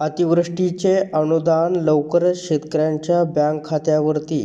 अतिवृष्टीचे अनुदान लवकरच शेतकऱ्यांच्या बँक खात्यावरती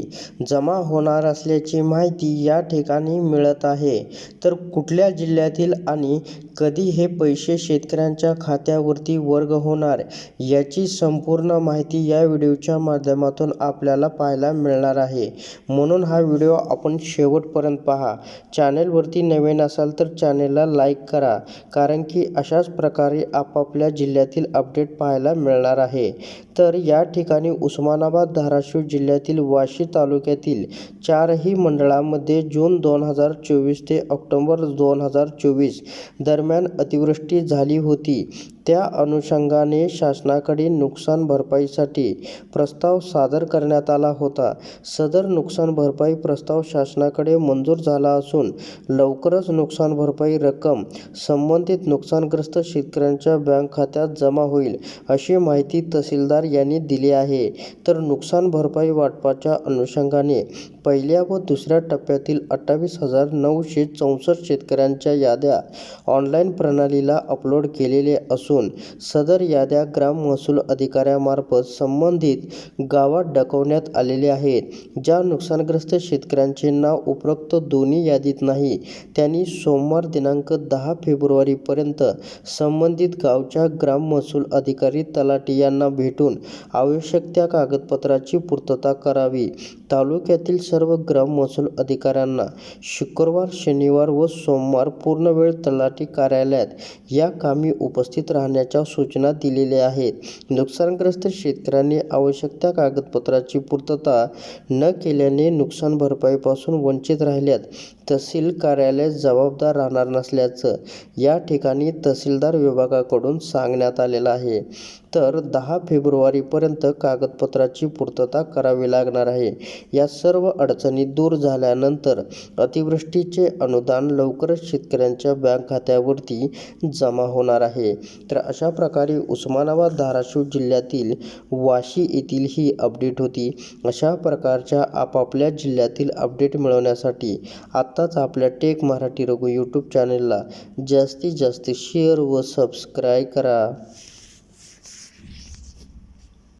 जमा होणार असल्याची माहिती या ठिकाणी मिळत आहे. तर कुठल्या जिल्ह्यातील आणि कधी हे पैसे शेतकऱ्यांच्या खात्यावरती वर्ग होणार याची संपूर्ण माहिती या व्हिडिओच्या माध्यमातून आपल्याला पाहायला मिळणार आहे. म्हणून हा व्हिडिओ आपण शेवटपर्यंत पहा. चॅनेलवरती नवीन असाल तर चॅनेलला लाईक करा कारण की अशाच प्रकारे आपापल्या जिल्ह्यातील अपडेट पाहायला मिळणार आहे. तर या ठिकाणी उस्मानाबाद धाराशिव जिल्ह्यातील वाशी तालुक्यातील चारही मंडळामध्ये जून दोन हजार चोवीस ते ऑक्टोबर दोन हजार चोवीस दरम्यान अतिवृष्टी झाली होती. त्या अनुषंगाने शासनाकडे नुकसान भरपाईसाठी प्रस्ताव सादर करण्यात आला होता. सदर नुकसान भरपाई प्रस्ताव शासनाकडे मंजूर झाला असून लवकरच नुकसान भरपाई रक्कम संबंधित नुकसानग्रस्त शेतकऱ्यांच्या बँक खात्यात जमा होईल अशी माहिती तहसीलदार यांनी दिली आहे. तर नुकसान भरपाई वाटपाच्या अनुषंगाने पहिल्या व दुसऱ्या टप्प्यातील अठ्ठावीस हजार नऊशे चौसष्ट शेतकऱ्यांच्या याद्या ऑनलाईन प्रणालीला अपलोड केलेले असून सदर याद्या ग्राम महसूल अधिकाऱ्यामार्फत संबंधित गावात डकवण्यात आलेले आहेत. ज्या नुकसानग्रस्त शेतकऱ्यांचे नाव उपरोक्त दोन्ही यादीत नाही त्यांनी सोमवार दिनांक दहा फेब्रुवारीपर्यंत संबंधित गावच्या ग्राम महसूल अधिकारी तलाठी यांना भेटून आवश्यक त्या कागदपत्राची पूर्तता करावी. तालुक्यातील सर्व ग्राम महसूल अधिकाऱ्यांना शुक्रवार शनिवार व सोमवार पूर्णवेळ तलाठी कार्यालयात या कामी उपस्थित राहण्याच्या सूचना दिलेल्या आहेत. नुकसानग्रस्त शेतकऱ्यांनी आवश्यक त्या कागदपत्राची पूर्तता न केल्याने नुकसान भरपाईपासून वंचित राहिल्यात. तहसील कार्यालय जबाबदार राहणार नसल्याचं या ठिकाणी तहसीलदार विभागाकडून सांगण्यात आलेलं आहे. तर दहा फेब्रुवारीपर्यंत कागदपत्राची पूर्तता करावी लागणार आहे. या सर्व अडचणी दूर झाल्यानंतर अतिवृष्टीचे अनुदान लवकरच शेतकऱ्यांच्या बँक खात्यावरती जमा होणार आहे. तर अशा प्रकारे उस्मानाबाद धाराशिव जिल्ह्यातील वाशी येथील ही अपडेट होती. अशा प्रकारच्या आपापल्या जिल्ह्यातील अपडेट मिळवण्यासाठी आत्ताच आपल्या टेक मराठी रघु यूट्यूब चॅनलला जास्तीत जास्त शेअर व सबस्क्राईब करा.